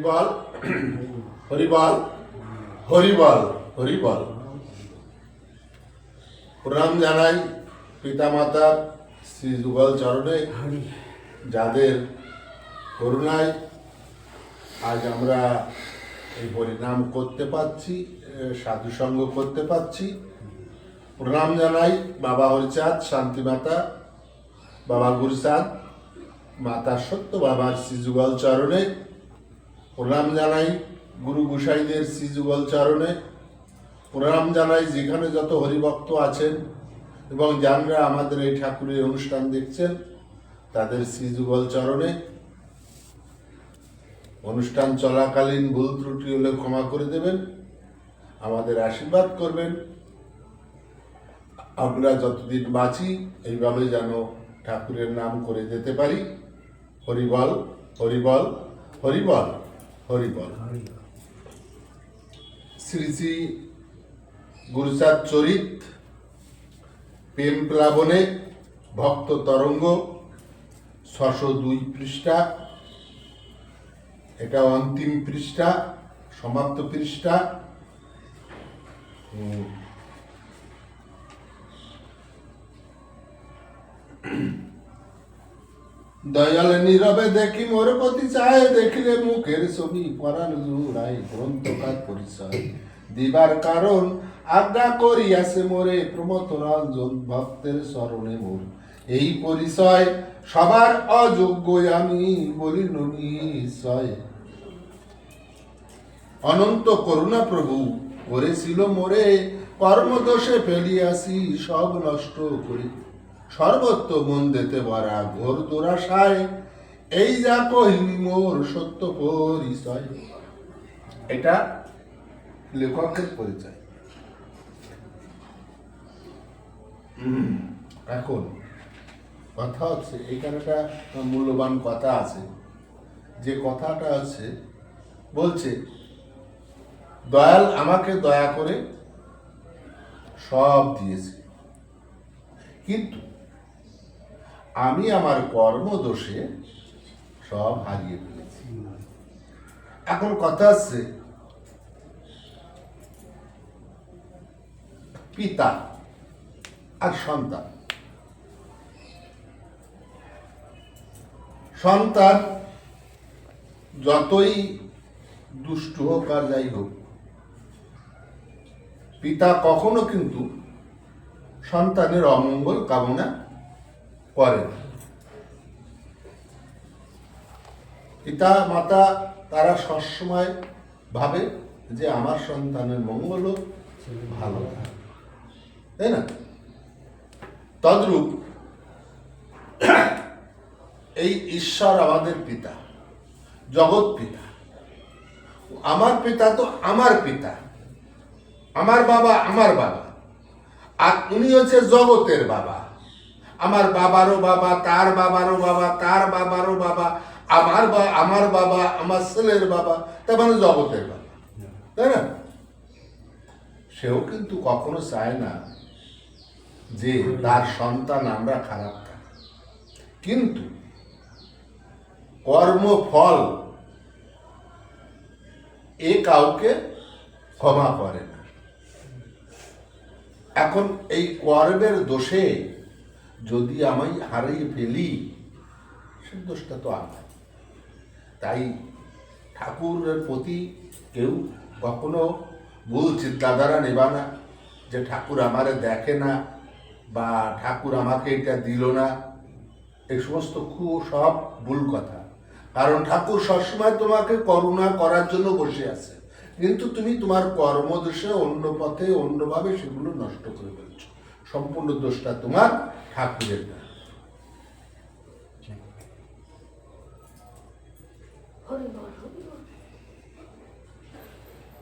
হরিবল হরিবল হরিবল প্রণাম জানাই পিতামাতার শ্রী যুগল চরণে, যাদের করুণায় আজ আমরা এই হরিনাম করতে পারছি সাধু সঙ্গ করতে পারছি। প্রণাম জানাই বাবা হরিচাঁদ শান্তিমাতা বাবা গুরুচাঁদ, মাতা সত্য বাবার শ্রীযুগল চরণে। প্রণাম জানাই গুরু গোসাইদের শ্রীযুগল চরণে। প্রণাম জানাই যেখানে যত হরিভক্ত আছেন এবং যারা আমাদের এই ঠাকুরের অনুষ্ঠান দেখছেন, তাদের শ্রীযুগল চরণে। অনুষ্ঠান চলাকালীন ভুল ত্রুটি হলে ক্ষমা করে দেবেন, আমাদের আশীর্বাদ করবেন। আমরা যতদিন বাঁচি, এইভাবে যেন ঠাকুরের নাম করে যেতে পারি। হরিবল হরিবল হরিবল। হরিবল শ্রী শ্রী গুরুচাঁদ চরিত, প্রেম প্লাবনে ভক্ত তরঙ্গ, ছশো দুই পৃষ্ঠা, এটা অন্তিম পৃষ্ঠা, সমাপ্ত পৃষ্ঠা হুম। দয়াল নীরবে দেখি মোর প্রতি চায়, দেখিলে মুখের ছবি পরাণ জুড়াই গ্রন্থকার পরিচয়। দিবার কারণ আজ্ঞা করিয়াছে মোরে প্রমত রঞ্জন ভক্তের স্মরণে মোর। এই পরিচয় সবার অযোগ্য আমি বলি নিশ্চয়। অনন্ত করুণা প্রভু, করেছিল মোরে কর্মদোষে ফেলিয়াছি, সব নষ্ট করি। সর্বত্র মন দিতে ভরা ঘোর দুরাশায়। এই যা কহিনি মোর সত্য পরিচয়। এটা লেখকের পরিচয়। এখন কথা হচ্ছে, এখানে একটা মূল্যবান কথা আছে। যে কথাটা আছে, বলছে, দয়াল আমাকে দয়া করে সব দিয়েছে। কিন্তু আমি আমার কর্মদোষে সব হারিয়ে ফেলেছি। এখন কথা আছে, পিতা আর সন্তান। সন্তান যতই দুষ্ট হোক আর যাই হোক, পিতা কখনো কিন্তু সন্তানের অমঙ্গল কামনা করে না। পিতা, মাতা, তারা সবসময় ভাবে যে আমার সন্তানের মঙ্গল ভালো তাই না? তদ্রূপ এই ঈশ্বর আমাদের পিতা, জগৎ পিতা। আমার পিতা তো আমার পিতা। আমার বাবা আমার বাবা। আর উনি হচ্ছে জগতের বাবা। আমার বাবারও বাবা, তার বাবারও বাবা, তার বাবারও বাবা, আমার বা, আমার বাবা, আমার ছেলের বাবা, তার মানে জগতের বাবা। তাই না? সেও কিন্তু কখনো চায় না যে তার সন্তান আমরা খারাপ থাকি কিন্তু কর্মফল এ কাউকে ক্ষমা করে না। এখন এই কর্মের দোষে যদি আমি হারিয়ে ফেলি, সে দোষটা তো আমার তাই ঠাকুরের প্রতি কেউ কখনো ভুল চিন্তাধারা নেবা না, যে ঠাকুর আমারে দেখে না বা ঠাকুর আমাকে এটা দিল না। এই সমস্ত খুব সব ভুল কথা। কারণ ঠাকুর সবসময় তোমাকে করুণা করার জন্য বসে আছে। কিন্তু তুমি তোমার কর্মদোষে অন্য পথে অন্যভাবে সেগুলো নষ্ট করে ফেলছো। সম্পূর্ণ দোষটা তোমার ঠাকুরের না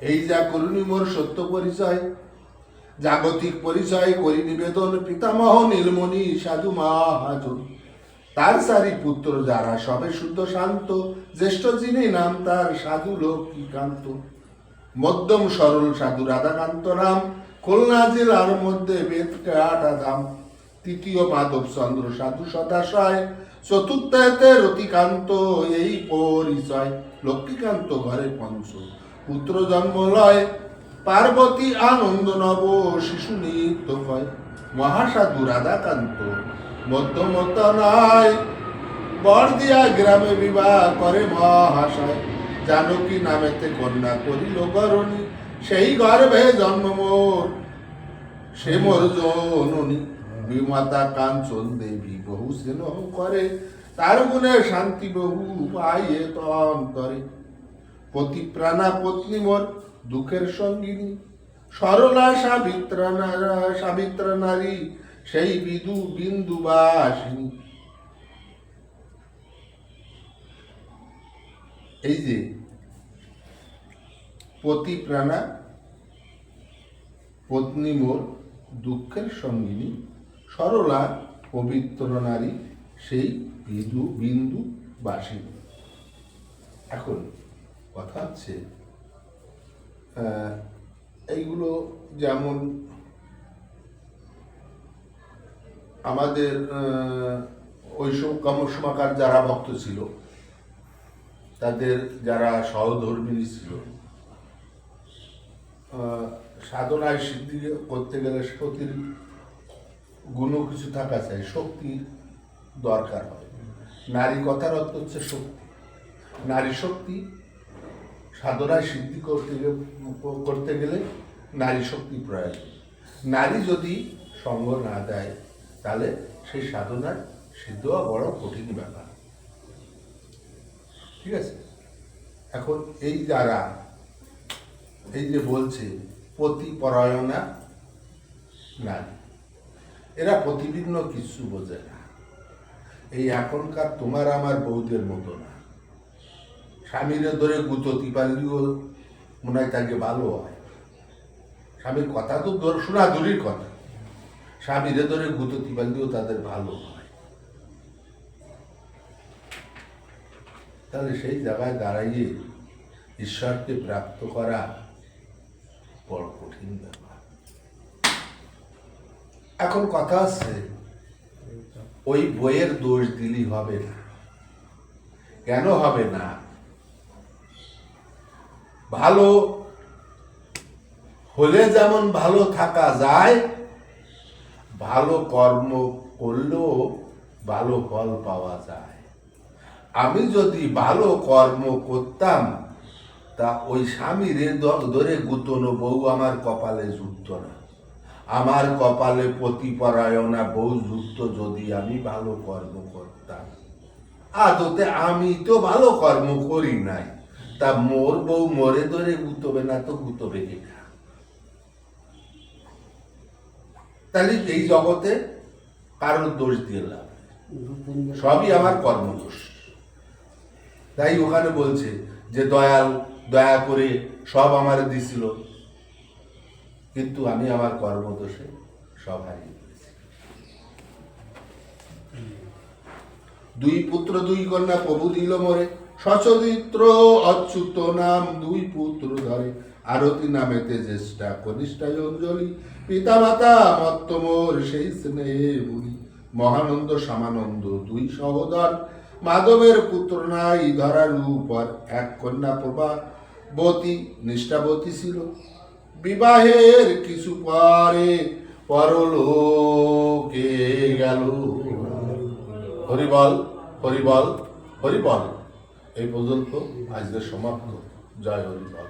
এই যা করুণী মোর সত্য পরিচয়, জাগতিক পরিচয় করি নিবেদন পিতামহ নীলমণি সাধু মহাজন। তার সারি পুত্র যারা সবে শুদ্ধ শান্ত, জ্যেষ্ঠ যিনি নাম তার সাধু লক্ষ্মীকান্ত মধ্যম সরল সাধু রাধাকান্ত নাম খুলনা জেলার মধ্যে বেদকাটা ধাম তৃতীয় মাধব চন্দ্র সাধু সদাশয়, চতুর্থতে রতিকান্ত এই পরিচয়, লক্ষ্মীকান্ত ঘরে পঞ্চ, পুত্র জন্ম লয়, পার্বতী আনন্দ নব, শিশু নৃত্য হয়, মহাসাধু রাধাকান্ত, মধ্যমত নয়, বরদিয়া গ্রামে বিবাহ করে মহাশয়, জানকী নামেতে কন্যা করিল গরণী সেই গর্ভে জন্ম মোর। সে মোর জননী বিমাতা কাঞ্চন দেবী বহু স্নেহ করে। তার গুণে শান্তি বহু পাইয়ে অন্তরে পতি প্রাণা পত্নী মোর দুঃখের সঙ্গিনী। সরলা সাবিত্রা সাবিত্রা নারী, সেই বিদু বিন্দু বাসিনী এই যে পতি প্রাণা, পত্নী মোর দুঃখের সঙ্গিনী, সরলা পবিত্র নারী, সেই বিদু বিন্দু বাসিনী। এখন কথা হচ্ছে এইগুলো যেমন আমাদের ওইসব কামসমাকার যারা ভক্ত ছিল, তাদের যারা সহধর্মিনী ছিল সাধনায় সিদ্ধি করতে গেলে সতীর গুণ কিছু থাকা চাই শক্তির দরকার হয়। নারী কথার অর্থ হচ্ছে শক্তি। নারী শক্তি সাধনায় সিদ্ধি করতে করতে গেলে নারী শক্তি প্রয়োজন। নারী যদি সঙ্গ না দেয়, তাহলে সেই সাধনার সিদ্ধ হওয়া বড় কঠিন ব্যাপার। ঠিক আছে? এখন এই যারা এই যে বলছে পতি পরায়ণা নারী। এরা প্রতিবিন্ন কিছু বোঝে না। এই এখনকার তোমার আমার বৌদের মতো না। স্বামীরে ধরে গুততি পারলেও মনে হয় তাকে ভালো হয়। স্বামীর কথা তো শোনা দূরের কথা। স্বামীরে ধরে গুততি পারলেও তাদের ভালো হয়। তাহলে সেই জায়গায় দাঁড়াইয়ে ঈশ্বরকে প্রাপ্ত করা বড় কঠিন ব্যাপার। এখন কথা আছে, ওই বইয়ের দোষ দিলি হবে না। কেন হবে না? ভালো হলে যেমন ভালো থাকা যায়, ভালো কর্ম করলেও ভালো ফল পাওয়া যায়। আমি যদি ভালো কর্ম করতাম তা ওই স্বামীর ধরে গুতনো বউ আমার কপালে জুটত না। আমার কপালে প্রতিপরায়ণা বউ যুক্ত যদি আমি ভালো কর্ম করতাম। আদতে আমি তো ভালো কর্ম করি নাই। তা মোর বউ মরে ধরে গুতবে না তো গুতবে কিনা তাহলে এই জগতে কারোর দোষ দিয়ে লাভ সবই আমার কর্মদোষ। তাই ওখানে বলছে যে দয়াল দয়া করে সব আমার দিছিল। কিন্তু আমি আমার কর্মদোষে সব হারিয়ে দুই পুত্র, দুই কন্যা প্রভু দিল মোরে। সচরিত্র অচ্যুত নাম দুই পুত্র ধরে। আরতি নামেতে জ্যেষ্ঠা কনিষ্ঠা অঞ্জলি। পিতা মাতা মত্ত মোর সেই স্নেহে বুড়ি মহানন্দ, সামানন্দ দুই সহোদর। মাধবের পুত্র নাই ধরার উপর এক কন্যা প্রভাবতী নিষ্ঠাবতী ছিল। বিবাহের কিছু পরে পরলোকে গেল। হরিবল হরিবল হরিবল। এই পর্যন্ত আজকে সমাপ্ত। জয় হরিবল।